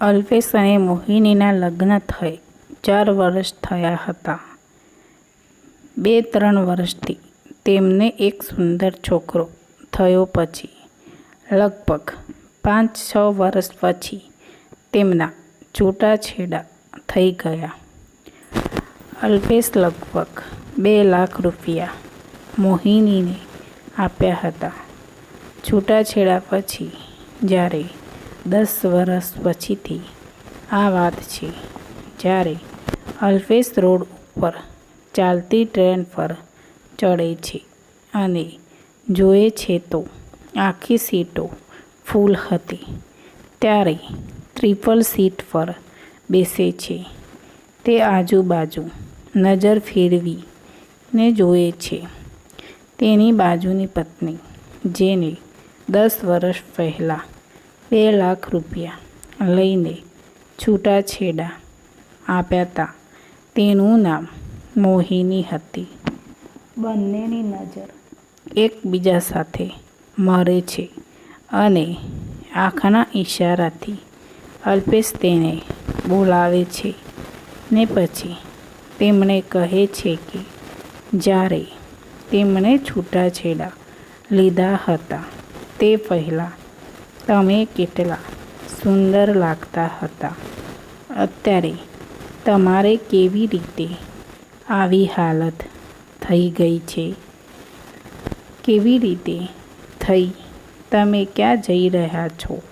અલ્પેશ અને મોહિનીના લગ્ન થઈ. ચાર વર્ષ થયા હતા. બે ત્રણ વર્ષથી તેમને એક સુંદર છોકરો થયો પછી. લગભગ પાંચ છ વર્ષ પછી તેમના છૂટાછેડા થઈ ગયા. અલ્પેશ લગભગ બે લાખ રૂપિયા મોહિનીને આપ્યા હતા. છૂટાછેડા પછી જ્યારે દસ વર્ષ પછીથી આ વાત છે, જ્યારે અલ્પેશ રોડ ઉપર ચાલતી ટ્રેન પર ચડે છે અને જોએ છે તો આખી સીટો ફૂલ હતી. ત્યારે ટ્રિપલ સીટ પર બેસે છે. તે આજુબાજુ નજર ફેરવીને જોએ છે. તેની બાજુની પત્ની, જેને દસ વર્ષ પહેલાં બે લાખ રૂપિયા લઈને છૂટાછેડા આપ્યા હતા તેનું નામ મોહિની હતી. બંનેની નજર એકબીજા સાથે મરે છે અને આંખના ઈશારાથી અલ્પેશ તેને બોલાવે છે ને પછી તેમણે કહે છે કે જ્યારે તેમણે છૂટાછેડા લીધા હતા તે પહેલાં તમે કેટલા સુંદર લાગતા હતા. અત્યારે તમારે કેવી રીતે આવી હાલત થઈ ગઈ છે? કેવી રીતે થઈ? તમે ક્યાં જઈ રહ્યા છો?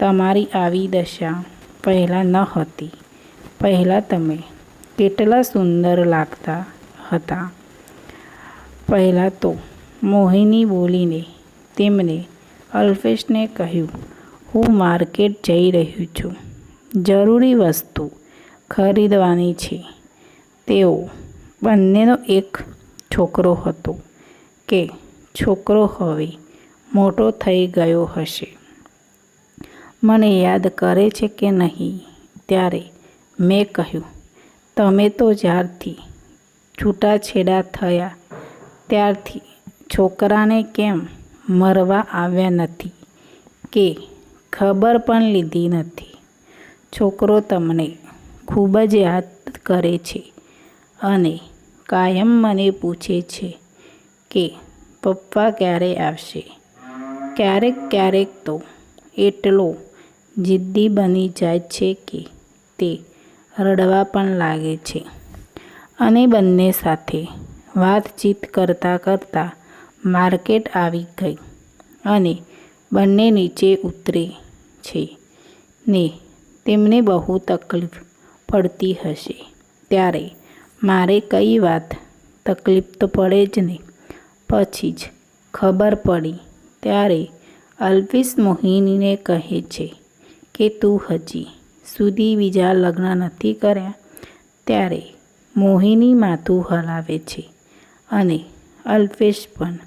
તમારી આવી દશા પહેલાં ન હતી. પહેલાં તમે કેટલા સુંદર લાગતા હતા. પહેલાં તો મોહિની બોલીને તેમને અલ્પેશને કહ્યું, હું માર્કેટ જઈ રહ્યું છું. જરૂરી વસ્તુ ખરીદવાની છે. તેઓ બંનેનો એક છોકરો હતો કે છોકરો હવે મોટો થઈ ગયો હશે. મને યાદ કરે છે કે નહીં? ત્યારે મેં કહ્યું, તમે તો જ્યારથી છૂટાછેડા થયા, ત્યારથી છોકરાને કેમ મરવા આવ્યા નથી કે ખબર પણ લીધી નથી. છોકરો તમને ખૂબ જ યાદ કરે છે અને કાયમ મને પૂછે છે કે, પપ્પા ક્યારે આવશે? ક્યારેક ક્યારેક તો એટલો જિદ્દી બની જાય છે કે તે રડવા પણ લાગે છે. અને બંને સાથે વાતચીત કરતાં કરતાં માર્કેટ આવી ગઈ અને બંને નીચે ઉતરે છે ને તેમને બહુ તકલીફ પડતી હશે. ત્યારે મારે કઈ વાત તકલીફ તો પડે જ ને પછી જ ખબર પડી. ત્યારે અલ્પિસ મોહિનીને કહે છે કે તું હજી સુધી બીજા લગ્ન નથી કર્યા. ત્યારે મોહિની માથું હલાવે છે અને અલ્પેશ પણ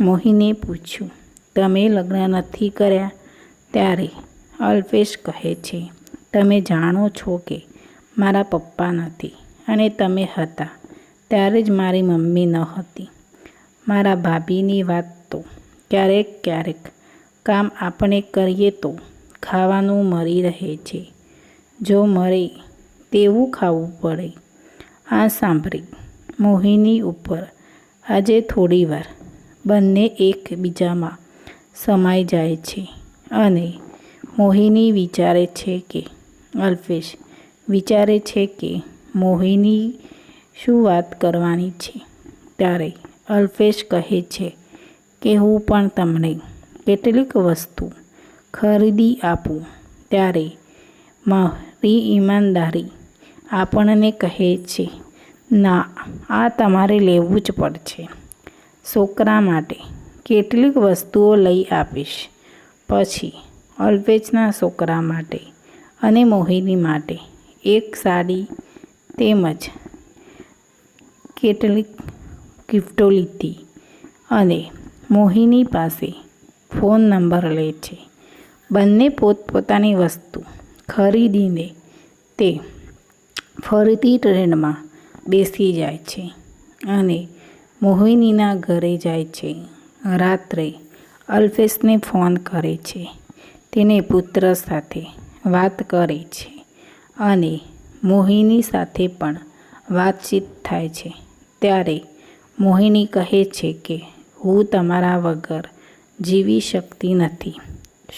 મોહિને પૂછ્યું, તમે લગ્ન નથી કર્યા? ત્યારે અલ્પેશ કહે છે, તમે જાણો છો કે મારા પપ્પા નથી અને તમે હતા, ત્યારે જ મારી મમ્મી ન હતી. મારા ભાભીની વાત તો ક્યારેક ક્યારેક કામ આપણે કરીએ તો ખાવાનું મળી રહે છે. જો મરે તેવું ખાવું પડે. આ સાંભળી, મોહિની ઉપર આજે થોડીવાર બંને એકબીજામાં સમાઈ જાય છે અને મોહિની વિચારે છે કે, અલ્પેશ વિચારે છે કે મોહિની શું વાત કરવાની છે? ત્યારે અલ્પેશ કહે છે કે, હું પણ તમને કેટલીક વસ્તુ ખરીદી આપું. ત્યારે મારી ઈમાનદારી આપણને કહે છે, ના, આ તમારે લેવું જ પડશે. છોકરા માટે કેટલીક વસ્તુઓ લઈ આપીશ. પછી અલ્પેશના છોકરા માટે અને મોહિની માટે એક સાડી તેમજ કેટલીક ગિફ્ટો લીધી અને મોહિની પાસે ફોન નંબર લે છે. બંને પોતપોતાની વસ્તુ ખરીદીને તે ફરીથી ટ્રેનમાં બેસી જાય છે અને મોહિનીના ઘરે જાય છે. રાત્રે અલ્પેશને ફોન કરે છે. તેને પુત્ર સાથે વાત કરે છે અને મોહિની સાથે પણ વાતચીત થાય છે. ત્યારે મોહિની કહે છે કે, હું તમારા વગર જીવી શકતી નથી.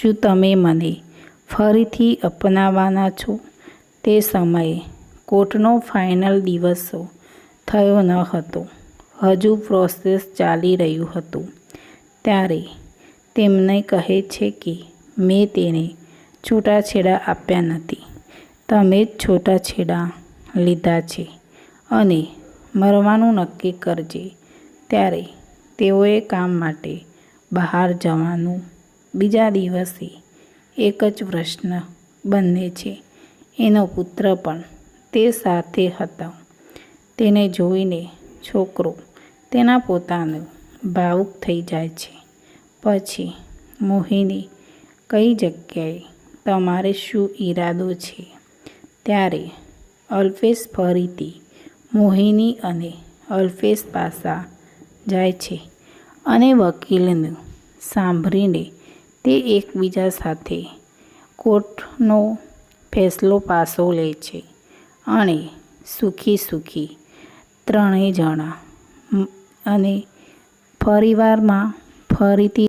શું તમે મને ફરીથી અપનાવવાના છો? તે સમયે કોર્ટનો ફાઇનલ દિવસો થયો ન હતો. હજુ પ્રોસેસ ચાલી રહ્યું હતું. ત્યારે તેમને કહે છે કે, મેં તેને છૂટાછેડા આપ્યા નથી. તમે જ છૂટાછેડા લીધા છે અને મરવાનું નક્કી કરજે. ત્યારે તેઓએ કામ માટે બહાર જવાનું બીજા દિવસે એક જ પ્રશ્ન બંને છે. એનો પુત્ર પણ તે સાથે હતો. તેને જોઈને છોકરો તેના પોતાનું ભાવુક થઈ જાય છે. પછી મોહિની કઈ જગ્યાએ તમારે શું ઈરાદો છે? ત્યારે અલ્પેશ ફરીથી મોહિની અને અલ્પેશ પાસા જાય છે અને વકીલનું સાંભળીને તે એકબીજા સાથે કોર્ટનો ફેસલો પાસો લે છે અને સુખી સુખી ત્રણેય જણા અને પરિવારમાં ફરીથી